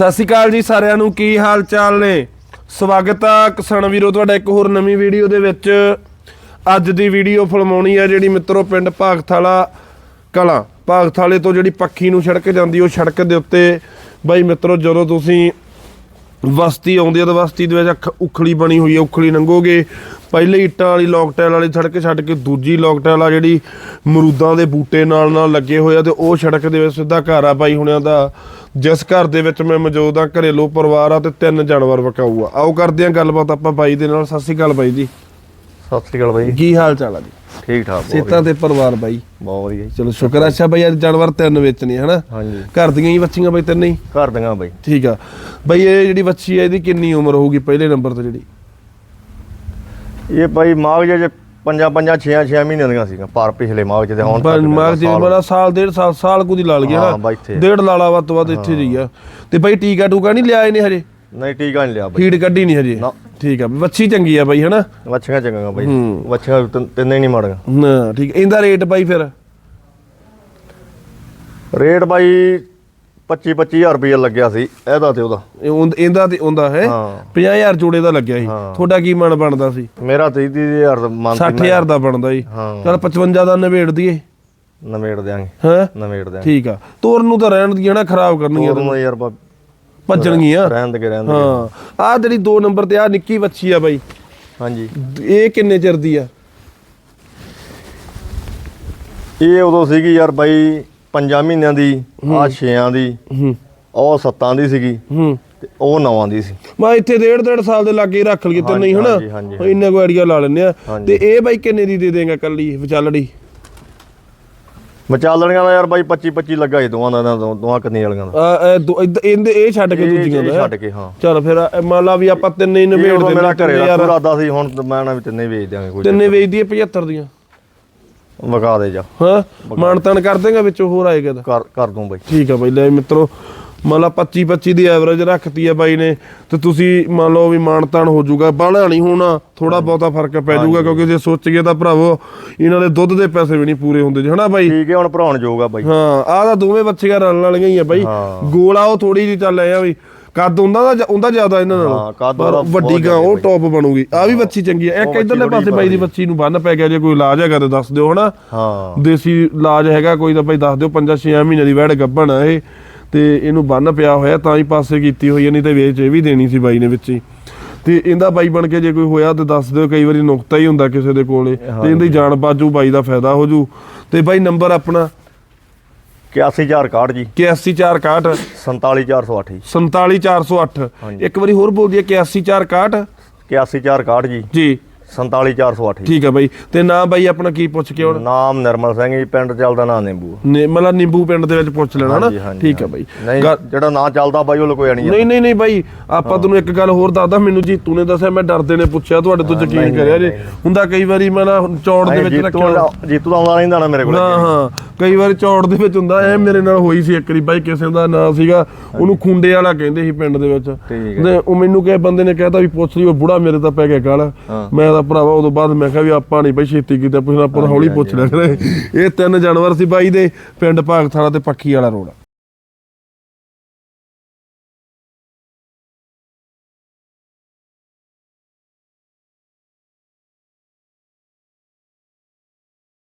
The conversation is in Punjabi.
ਸਤਿ ਸ਼੍ਰੀ ਅਕਾਲ ਜੀ ਸਾਰਿਆਂ ਨੂੰ, ਕੀ ਹਾਲ ਚਾਲ ਨੇ? ਸਵਾਗਤ ਆ ਕਿਸਾਨ ਵੀਰੋ, ਤੁਹਾਡਾ ਇੱਕ ਹੋਰ ਨਵੀਂ ਵੀਡੀਓ ਦੇ ਵਿੱਚ। ਅੱਜ ਦੀ ਵੀਡੀਓ ਫਿਲਮਾਉਣੀ ਆ ਜਿਹੜੀ ਮਿੱਤਰੋ ਪਿੰਡ ਭਾਗਥਾਲਾ ਕਲਾਂ। ਭਾਗਥਾਲੇ ਤੋਂ ਜਿਹੜੀ ਪੱਖੀ ਨੂੰ ਸੜਕ ਜਾਂਦੀ, ਉਹ ਸੜਕ ਦੇ ਉੱਤੇ। ਬਾਈ ਮਿੱਤਰੋ, ਜਦੋਂ ਤੁਸੀਂ ਵਸਤੀ ਆਉਂਦੀ ਆ ਤਾਂ ਵਸਤੀ ਦੇ ਵਿੱਚ ਅੱਖ- ਉਖਲੀ ਬਣੀ ਹੋਈ ਹੈ ਉਖਲੀ ਲੰਘੋਗੇ ਪਹਿਲੇ ਇੱਟਾਂ ਵਾਲੀ ਲੌਕਟੈਲ ਵਾਲੀ ਸੜਕ ਛੱਡ ਕੇ ਦੂਜੀ ਲੌਕਟੈਲ ਆ ਜਿਹੜੀ ਮਰੂਦਾਂ ਦੇ ਬੂਟੇ ਨਾਲ ਨਾਲ ਲੱਗੇ ਹੋਏ ਆ ਤੇ ਉਹ ਸੜਕ ਦੇ ਵਿੱਚ ਸਿੱਧਾ ਘਰ ਆ ਬਾਈ ਹੁਣਿਆਂ ਦਾ। ਜਿਸ ਘਰ ਦੇ ਵਿੱਚ ਮੈਂ ਮੌਜੂਦ ਆ ਘਰੇਲੂ ਪਰਿਵਾਰ ਆ ਤੇ ਤਿੰਨ ਜਾਨਵਰ ਵਕਾਊ ਆ। ਆਓ ਕਰਦੇ ਆ ਗੱਲਬਾਤ ਆਪਾਂ ਬਾਈ ਦੇ ਨਾਲ। ਸਤਿ ਸ਼੍ਰੀ ਅਕਾਲ ਬਾਈ ਜੀ। ਸਤਿ ਸ੍ਰੀ ਅਕਾਲ ਬਾਈ। ਕੀ ਹਾਲ ਚਾਲ ਆ ਜੀ? ਠੀਕ ਠਾਕ ਬਹੁਤ ਸੇਤਾਂ ਤੇ ਪਰਿਵਾਰ ਬਾਈ। ਬਹੁਤ ਵਧੀਆ ਜੀ। ਚਲੋ ਸ਼ੁਕਰ ਆ, ਅੱਛਾ ਬਾਈ ਅੱਜ ਜਾਨਵਰ ਤਿੰਨ ਵੇਚਣੇ ਹਨਾ? ਹਾਂਜੀ। ਘਰ ਦੀਆਂ ਹੀ ਬੱਚੀਆਂ ਬਾਈ ਤਿੰਨੇ ਹੀ? ਘਰ ਦੀਆਂ ਬਾਈ। ਠੀਕ ਆ। ਬਾਈ ਇਹ ਜਿਹੜੀ ਬੱਚੀ ਆ ਇਹਦੀ ਕਿੰਨੀ ਉਮਰ ਹੋਊਗੀ ਪਹਿਲੇ ਨੰਬਰ ਤੇ ਜਿਹੜੀ? ਇਹ ਬਾਈ ਮਾਗ ਜੇ ਪੰਜਾਂ ਪੰਜਾਂ ਛੇਆਂ ਛੇਆਂ ਮਹੀਨਿਆਂ ਦੀਆਂ ਸੀਗੀਆਂ ਪਰ ਪਿਛਲੇ ਮਾਗ ਤੇ ਹੁਣ ਤੱਕ ਮਾਰ ਜੀ ਸਾਲ- ਮੇਰਾ ਸਾਲ ਡੇਢ ਸਾਲ ਸਾਲ ਕੁ ਦੀ ਲਾ ਗਿਆ ਹਾਂ, ਨਾ ਬਾਈ ਇੱਥੇ। ਡੇਢ ਲਾਲਾ ਵੱਧ ਤੋਂ ਵੱਧ ਇੱਥੇ ਰਹੀ ਆ। ਤੇ ਬਾਈ ਟੀਕਾ ਟੂਕਾ ਨਹੀਂ ਲਿਆ ਇਹਨੇ ਹਜੇ? ਨਹੀਂ ਟੀਕਾ ਨਹੀਂ ਲਿਆ ਬਾਈ। ਫੀਡ ਕੱਢੀ ਨਹੀਂ ਹਜੇ? ਨਾ। ਠੀਕ ਆ ਵੀ ਵੱਛੀ ਚੰਗੀ ਆ ਬਾਈ ਹਨਾ? ਵੱਛੀਆਂ ਚੰਗੀਆਂ ਬਾਈ। ਵੱਛੀਆਂ ਤਿੰਨ- ਤਿੰਨੇ ਨਹੀਂ ਮੜੀਆਂ। ਨਾ ਠੀਕ ਇਹਦਾ ਰੇਟ ਬਾਈ ਫਿਰ? ਰੇਟ ਬਾਈ 25 25000 ਰੁਪਏ ਲੱਗਿਆ ਸੀ ਇਹਦਾ ਤੇ ਉਹਦਾ। ਇਹ ਉਨ- ਇਹਦਾ ਤੇ ਉਹਦਾ ਹੈ? ਹਾਂ। 50000 ਜੋੜੇ ਦਾ ਲੱਗਿਆ ਸੀ। ਤੁਹਾਡਾ ਕੀ ਮਨ ਬਣਦਾ ਸੀ? ਮੇਰਾ 30000 ਦਾ ਮਨ 60000 ਦਾ ਬਣਦਾ ਸੀ। ਹਾਂ। ਚਲ 55 ਦਾ ਨਵੇੜ ਦਈਏ। ਨਵੇੜ ਦਿਆਂਗੇ। ਹਾਂ? ਨਵੇੜ ਦਿਆਂਗੇ। ਠੀਕ ਆ। ਤੋਰਨ ਨੂੰ ਤਾਂ ਰਹਿਣ ਦੀ ਨਾ ਖਰਾਬ ਕਰਨਗੀਆਂ ਹੋਰ ਨੂੰ ਯਾਰ ਬਾ- ਭੱਜਣਗੀਆਂ। ਰਹਿਣ ਦੇ ਰਹਿਣ ਦੇ ਹਾਂ। ਆਹ ਜਿਹੜੀ 2 ਨੰਬਰ ਤੇ ਆ ਨਿੱਕੀ ਬੱਚੀ ਆ ਬਾਈ। ਹਾਂਜੀ। ਇਹ ਕਿੰਨੇ ਚਿਰ ਦੀ ਆ? ਇਹ ਉਦੋਂ ਸੀਗੀ ਯਾਰ ਬਾਈ ਪੰਜਾਂ ਮਹੀਨਿਆਂ ਦੀ ਆ ਛੇਆਂ ਦੀ ਹੂੰ। ਉਹ ਸੱਤਾਂ ਦੀ ਸੀਗੀ। ਹੂੰ। ਤੇ ਉਹ ਨੌਂ ਦੀ ਸੀ। ਮੈਂ ਇੱਥੇ ਡੇਢ ਡੇਢ ਸਾਲ ਦੇ ਲਾਗੇ ਰੱਖ ਲਈਏ ਤੇ ਨਹੀਂ ਹਨਾ? ਇੰਨੇ ਕੋ ਆਈਡੀਆ ਲਾ ਲੈਨੇ ਆ। ਤੇ ਇਹ ਬਾਈ ਕਿੰਨੇ ਦੀ ਦੇ ਦੇਗਾ ਕੱਲੀ ਵਿਚਾਲੜੀ? ਵਿਚਾਲਣੀਆਂ ਦਾ ਯਾਰ ਬਾਈ 25 25 ਲੱਗਾ ਸੀ ਦੋਵਾਂ ਦਾ ਦੋ- ਦੋਵਾਂ ਕੰਨੀ ਵਾਲੀਆਂ ਦਾ। ਆ ਇਹ ਦੋ- ਇੱਧ- ਇਹਦੇ ਇਹ ਛੱਡ ਕੇ ਇਹ- ਦੂਜੀਆਂ ਇਹ ਦਾ ਛੱਡ ਕੇ ਹਾਂ। ਚਲ ਫਿਰ ਆ- ਮੰਨ ਲਾ ਵੀ ਆਪਾਂ ਤਿੰਨੇ ਹੀ ਇਹ ਨਿਬੇੜ ਉਦੋਂ ਦੇ ਮੇਰਾ ਘਰੇ ਦਾ ਇਰਾਦਾ ਸੀ ਹੁਣ ਤਾਂ ਮੈਂ ਨਾ ਵੀ ਤਿੰਨੇ ਵੇਚ ਦਿਆਂਗੇ ਕੋਈ ਤਿੰਨੇ ਵੇਚਦੀ ਹੈ 75 ਦੀਆਂ। ਵਗਾ ਦੇ ਜਾ। ਹਾਂ? ਮਾਨਤਨ ਕਰ ਦੇਗਾ ਵਿੱਚੋਂ ਹੋਰ ਆਏਗਾ ਤਾਂ। ਕਰ ਕਰ ਦੂੰ ਬਾਈ। ਠੀਕ ਆ ਬਾਈ ਲੈ ਮਿੱਤਰੋ ਮੰਨ ਲਾ 25 25 ਦੀ ਐਵਰੇਜ ਰੱਖਤੀ ਆ ਬਾਈ ਨੇ ਤੇ ਤੁਸੀਂ ਮੰਨ ਲਓ ਵੀ ਮਾਨਤਾਨ ਹੋ ਜਾਊਗਾ ਬਾਹਲਾ ਨਹੀਂ ਹੋਣਾ ਥੋੜਾ ਬਹੁਤਾ ਫ਼ਰਕ ਪੈ ਜਾਊਗਾ ਕਿਉਂਕਿ ਜੇ ਸੋਚੀਏ ਤਾਂ ਭਰਾਵੋ ਇਹਨਾਂ ਦੇ ਦੁੱਧ ਦੇ ਪੈਸੇ ਵੀ ਨਹੀਂ ਪੂਰੇ ਹੁੰਦੇ ਜੀ ਹਨਾ ਬਾਈ? ਠੀਕ ਹੈ ਹੁਣ ਭਰਾਉਣ ਜੋਗਾ ਬਾਈ। ਹਾਂ ਆਹ ਤਾਂ ਦੋਵੇਂ ਬੱਚੀਆਂ ਰਲਣ ਵਾਲੀਆਂ ਹੀ ਆ ਬਾਈ। ਹਾਂ। ਗੋਲਾ ਉਹ ਥੋੜੀ ਜਿਹੀ ਚੱਲ ਆ ਵੀ ਕੱਦ ਹੁੰਦਾ ਦਾ ਉਹਦਾ ਜ਼ਿਆਦਾ ਇਹਨਾਂ ਹਾਂ, ਨਾਲੋਂ ਕੱਦ ਪਰ ਵੱਡੀ ਗਾਂ ਉਹ ਟੌਪ ਬਣੂਗੀ। ਆ ਵੀ ਬੱਚੀ ਚੰਗੀ ਆ। ਇੱਕ ਇਧਰਲੇ ਪਾਸੇ ਬਾਈ ਦੀ। ਬੱਚੀ ਨੂੰ ਬੰਨ ਪੈ ਗਿਆ ਜੇ ਕੋਈ ਇਲਾਜ ਹੈਗਾ ਤਾਂ ਦੱਸ ਦਿਓ ਹਨਾ? ਹਾਂ। ਦੇਸੀ ਇਲਾਜ ਹੈਗਾ ਕੋਈ ਤਾਂ ਭਾਈ ਦੱਸ ਦਿਓ 5-6 ਮਹੀਨੇ ਦੀ ਵੈੜ ਗੱਭਣ ਆ ਇਹ। ਤੇ ਇਹਨੂੰ ਬੰਨ ਪਿਆ ਹੋਇਆ ਤਾਂ ਹੀ ਪਾਸੇ ਕੀਤੀ ਹੋਈ ਹੈ ਨਹੀਂ ਤੇ ਵੇਚ ਇਹ ਵੀ ਦੇਣੀ ਸੀ ਬਾਈ ਨੇ ਵਿੱਚ ਹੀ। ਤੇ ਇਹਦਾ ਬਾਈ ਬਣ ਕੇ ਜੇ ਕੋਈ ਹੋਇਆ ਤੇ ਦੱਸ ਦਿਓ ਕਈ ਵਾਰੀ ਨੁਕਤਾ ਹੀ ਹੁੰਦਾ ਕਿਸੇ ਦੇ ਕੋਲੇ ਤੇ ਇਹਦੀ ਜਾਨ ਬਾਜੂ ਬਾਈ ਦਾ ਫਾਇਦਾ ਹੋ ਜੂ। ਤੇ ਬਾਈ ਨੰਬਰ ਆਪਣਾ? 81461 ਜੀ। 81461 47408 ਜੀ। 47408 ਹਾਂਜੀ। ਇੱਕ ਵਾਰੀ ਹੋਰ ਬੋਲ ਦਈਏ 81461 81461 ਜੀ। ਜੀ। 47408 ਜੀ। ਠੀਕ ਹੈ ਬਾਈ। ਤੇ ਨਾਂ ਬਾਈ ਆਪਣਾ ਕੀ ਪੁੱਛ ਕੇ ਹੁਣ ਨਾਮ ਨਿਰਮਲ ਸਿੰਘ ਜੀ ਪਿੰਡ ਚੱਲਦਾ ਨਾਂ ਨਿੰਬੂ। ਨੇ ਮਤਲਬ ਨਿੰਬੂ ਪਿੰਡ ਦੇ ਵਿੱਚ ਪੁੱਛ ਲੈਣਾ ਨਾ। ਹਾਂਜੀ, ਹਾਂਜੀ, ਠੀਕ ਹੈ। ਬਾਈ। ਨਹੀਂ ਗੱਲ- ਜਿਹੜਾ ਨਾਂ ਚੱਲਦਾ ਬਾਈ ਉਹ ਲਕੋਇਆ ਨਹੀਂ ਨਹੀਂ ਨਹੀਂ ਨਹੀਂ ਬਾਈ ਆਪਾਂ ਤੈਨੂੰ ਇੱਕ ਗੱਲ ਹੋਰ ਦੱਸਦਾ। ਮੈਨੂੰ ਜੀਤੂ ਨੇ ਦੱਸਿਆ ਮੈਂ ਡਰਦੇ ਨੇ ਪੁੱਛਿਆ ਤੁਹਾਡੇ ਤੋਂ ਯਕੀਨ ਨਹੀਂ, ਕਰਿਆ ਜੇ। ਹੁੰਦਾ ਕਈ ਵਾਰੀ ਮੈਂ ਨਾ ਚੌੜ ਦੇ ਵਿੱਚ ਜੀਤੂ ਰੱਖਿਆ। ਦਾ ਜੀਤੂ ਦਾ ਆਉਂਦਾ ਰਹਿੰਦਾ ਨਾ ਮੇਰੇ ਕੋਲ। ਹਾਂ ਹਾਂ। ਕਈ ਵਾਰੀ ਚੌੜ ਦੇ ਵਿੱਚ ਹੁੰਦਾ ਐ ਮੇਰੇ ਨਾਲ ਹੋਈ ਸੀ ਇੱਕ ਵਾਰੀ ਬਾਈ ਕਿਸੇ ਦਾ ਨਾਂ ਸੀਗਾ ਉਹਨੂੰ ਖੁੰਡੇ ਵਾਲਾ ਕਹਿੰਦੇ ਸੀ ਪਿੰਡ ਦੇ ਵਿੱਚ। ਠੀਕ ਹੈ। ਤੇ ਉਹ ਮੈਨੂੰ ਕਹੇ ਬੰਦੇ ਨੇ ਕਹਿਤਾ ਵੀ ਪੁੱਛ ਲਈ ਉਹ ਬੁੜਾ ਮੇਰੇ ਤਾਂ ਪੈ ਗਿਆ ਗਲ। ਹਾਂ। ਮੈਂ ਤਾਂ ਭਰਾਵਾ ਉਦੋਂ ਬਾਅਦ ਮੈਂ ਕਿਹਾ ਵੀ ਆਪਾਂ ਨਹੀਂ ਬਾਈ ਛੇਤੀ ਕੀਤਾ ਪੁੱਛਣਾ ਆਪਾਂ ਹੌਲੀ ਪੁੱਛ ਲਿਆ ਕਰੇ। ਇਹ ਤਿੰਨ ਜਾਨਵਰ ਸੀ ਬਾਈ ਦੇ ਪਿੰਡ ਭਾਗਥਾਲਾ ਤੇ ਪੱਖੀ ਵਾਲਾ ਰੋਡ।